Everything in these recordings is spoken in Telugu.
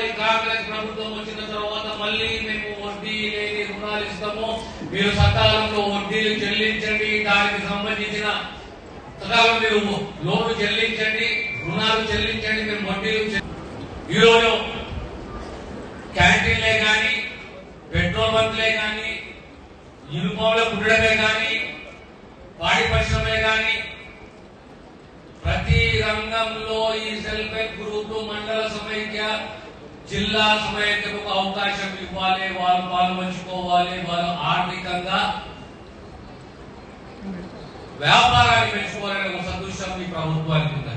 మళ్ళీ కాంగ్రెస్ ప్రభుత్వం వచ్చిన తర్వాత మళ్ళీ మేము వడ్డీ లేని రుణాలు ఇస్తాము. మీరు సకాలంలో వడ్డీలు చెల్లించండి. దానికి సంబంధించిన సకాలం మీరు లోన్లు చెల్లించండి రుణాలు చెల్లించండి మేము వడ్డీలు ఈరోజు క్యాంటీన్లే కానీ పెట్రోల్ బంక్లే కానీ యూనిఫామ్ల కుట్టడమే కానీ పాడి పరిశ్రమే కానీ ప్రతి రంగంలో ఈ సెల్ఫ్ హెల్ప్ గ్రూప్ మండల సమైక్య జిల్లా సమైక్యకు అవకాశం ఇవ్వాలి వాళ్ళు పాల్పంచుకోవాలి వాళ్ళు ఆర్థికంగా వ్యాపారాన్ని పెంచుకోవాలనే ఒక సదృశ్యం ఈ ప్రభుత్వానికి ఉన్నది.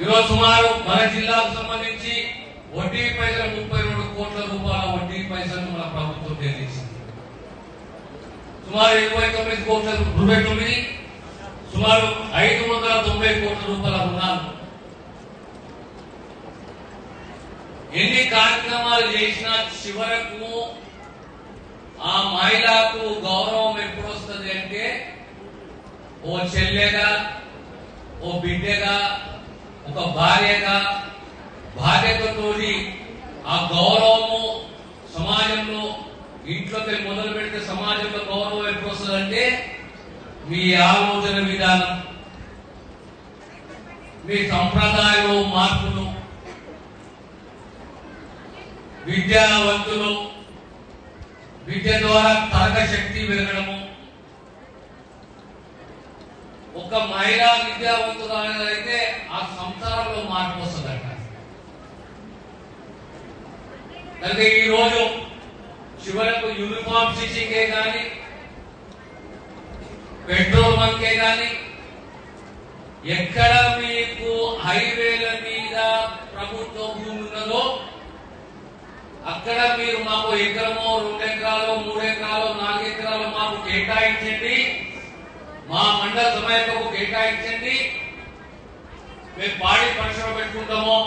ఈరోజు సుమారు మన జిల్లాకు సంబంధించి వడ్డీ పైసలు ముప్పై రెండు కోట్ల రూపాయల వడ్డీ పైసలు మన ప్రభుత్వం చెల్లించింది సుమారు ఇరవై తొమ్మిది కోట్ల ఇరవై తొమ్మిది సుమారు ఐదు వందల తొంభై కోట్ల రూపాయల రుణాలు ఎన్ని కార్యక్రమాలు చేసినా చివరకు ఆ మహిళకు గౌరవం ఎప్పుడు వస్తుంది అంటే ఓ చెల్లెగా ఓ బిడ్డగా ఒక భార్యగా బాధ్యతతోటి ఆ గౌరవము సమాజంలో ఇంట్లోకి మొదలు పెడితే సమాజంలో గౌరవం ఎప్పుడు వస్తుందంటే మీ ఆలోచన విధానం. మీ సంప్రదాయం మార్పులు విద్యావంతులు విద్య ద్వారా తరగ శక్తి పెరగడము. ఒక మహిళా విద్యావంతురాలైతే ఆ సంసారంలో మార్పు వస్తుందట. కనుక ఈ రోజు చివరకు యూనిఫామ్ స్టిచ్చింగే కానీ పెట్రోల్ బంకే కానీ ఎక్కడ మీకు హైవేల మీద ప్రభుత్వ భూమి ఉన్నదో అక్కడ మీరు మాకు ఎకరమో రెండు ఎకరాలు మూడు ఎకరాలు నాలుగు ఎకరాలు మాకు కేటాయించండి. మా మండల సమయంలో కేటాయించండి. మేము పాడి పరిశ్రమ పెట్టుకుంటామో